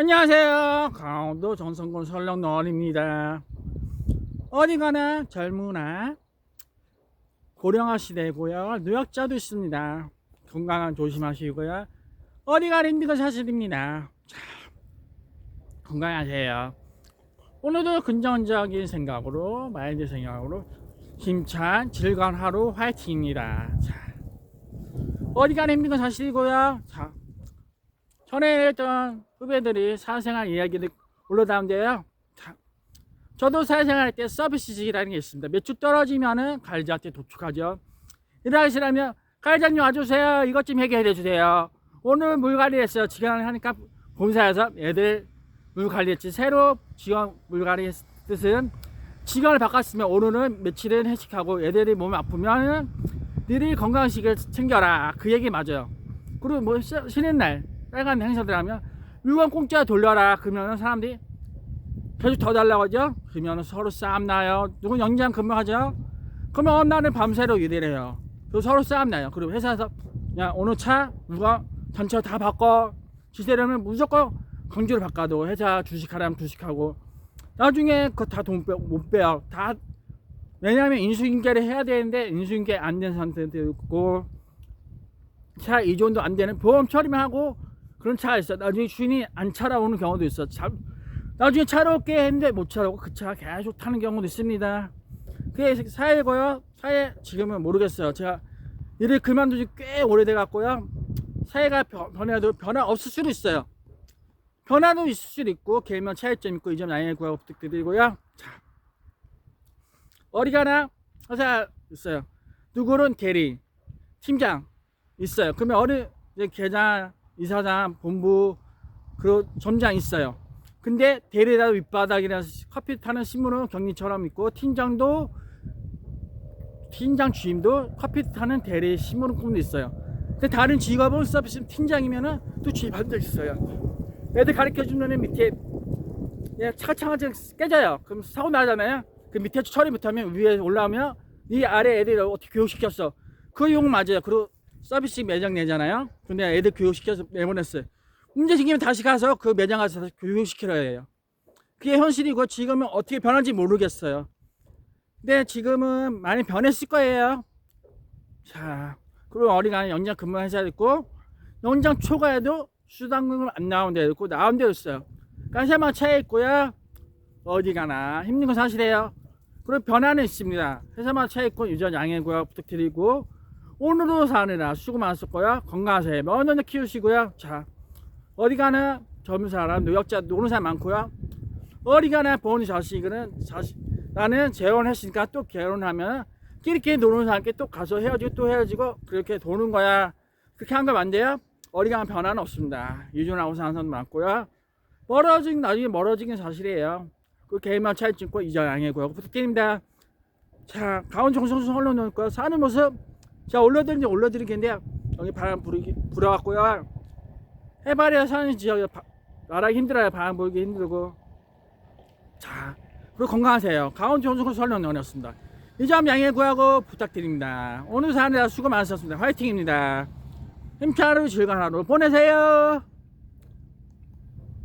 안녕하세요. 강원도 정성군 설렁너원입니다. 어디 가나 젊으나 고령화 시대고요. 노약자도 있습니다. 건강한 조심하시고요. 어디 가나 힘든 건 사실입니다. 자, 건강하세요. 오늘도 긍정적인 생각으로 마인드 생각으로 힘찬 즐거운 하루 화이팅입니다. 자, 어디 가나 힘든 건 사실이고요. 자, 전에 했던 후배들이 사회생활 이야기를 올라다는데요. 자, 저도 사회생활 때 서비스직이라는 게 있습니다. 몇 주 떨어지면은 가해자한테 도축하죠. 일하시려면 가해자님 와주세요. 이것 좀 해결해 주세요. 오늘 물 관리했어요. 지금 하니까 본사에서 애들 물 관리했지. 새로 직원 물 관리 뜻은 직원을 바꿨으면 오늘은 며칠은 회식하고 애들이 몸이 아프면 너희 건강식을 챙겨라. 그 얘기 맞아요. 그리고 뭐 쉬- 쉬는 날 빨간 행사들 하면 물건 공짜 돌려라. 그러면 사람들이 계속 더 달라고 하죠? 그러면 서로 싸움 나요. 누구 연장 근무하죠? 그러면 날은 밤새로 일을 해요. 그리고 서로 싸움 나요. 그리고 회사에서 야 오늘 차 누가 전체 다 바꿔. 지세려면 무조건 강제로 바꿔도 회사 주식하라면 주식하고. 나중에 그거 다돈못 빼요. 다 왜냐하면 인수인계를 해야 되는데 인수인계 안 된 상태도 있고. 차 이전도 안 되는 보험 처리만 하고 그런 차가 있어. 나중에 주인이 안 차라오는 경우도 있어. 참, 나중에 차로 올게 했는데 못 차라고 그 차 계속 타는 경우도 있습니다. 그게 사회고요. 사회 지금은 모르겠어요. 제가 일을 그만둔 지 꽤 오래돼 갖고요. 사회가 변- 변해도 변화 없을 수도 있어요. 변화도 있을 수도 있고 개면 차이점 있고 이 점 양해 구하고 부탁드리고요. 자, 어디 가나 회사 있어요. 누구는 대리, 팀장 있어요. 그러면 어느 계장, 이사장, 본부 그리고 점장 있어요. 근데 대리다 윗바닥이라 커피 타는 신문은 경리처럼 있고 팀장도 팀장 주임도 커피 타는 대리 신문은 꿈도 있어요. 근데 다른 직업은 서비스 팀장이면은 또 주임 반적 있어요. 애들 가르쳐 주는 밑에 예, 차차차차 깨져요. 그럼 사고 나잖아요. 그 밑에 처리 못하면 위에 올라오면 이 아래 애들 어떻게 교육시켰어? 그용 맞아요. 그리고 서비스 매장 내잖아요. 근데 애들 교육시켜서 내보냈어요. 문제 생기면 다시 가서 그 매장 가서 교육시키려 해요. 그게 현실이고 지금은 어떻게 변할지 모르겠어요. 근데 지금은 많이 변했을 거예요. 자, 그리고 어린아이 연장 근무 회사 있고 연장 초과에도 수당금을 안 나온 데 있고 나온 데 있어요. 간세만 차에 있고요. 어디 가나 힘든 건 사실이에요. 그리고 변화는 있습니다. 회사만 차에 있고 유전 양해고요 부탁드리고 오늘도 사느라 수고 많으셨고요. 건강하세요. 며느리 키우시고요. 자, 어디 가나 젊은 사람, 노약자, 노는 사람 많고요. 어디 가나 본 자식은 자식, 나는 재혼했으니까 또 결혼하면 끼리끼리 노는 사람께 또 가서 헤어지고 또 헤어지고 그렇게 도는 거야. 그렇게 한 거면 안 돼요? 어디 가나 변화는 없습니다. 유존하고 사는 사람 많고요. 멀어지긴 나중에 멀어지긴 사실이에요. 그 개인만 차이 찍고 이자 양해고요. 부탁드립니다. 자, 가온 정성수 흘러놓을 거요. 사는 모습 자 올려드리는지 올려드리겠는데요. 여기 바람 불이 불어갖고요. 해발이야 사는 지역에 바, 나라기 힘들어요. 바람 불기 힘들고. 자, 그리고 건강하세요. 가온 정성수 흘러놓았습니다. 이 점 양해 구하고 부탁드립니다. 오늘 사느라 수고 많으셨습니다. 화이팅입니다. 힘찬 하루 즐거운 하루 보내세요.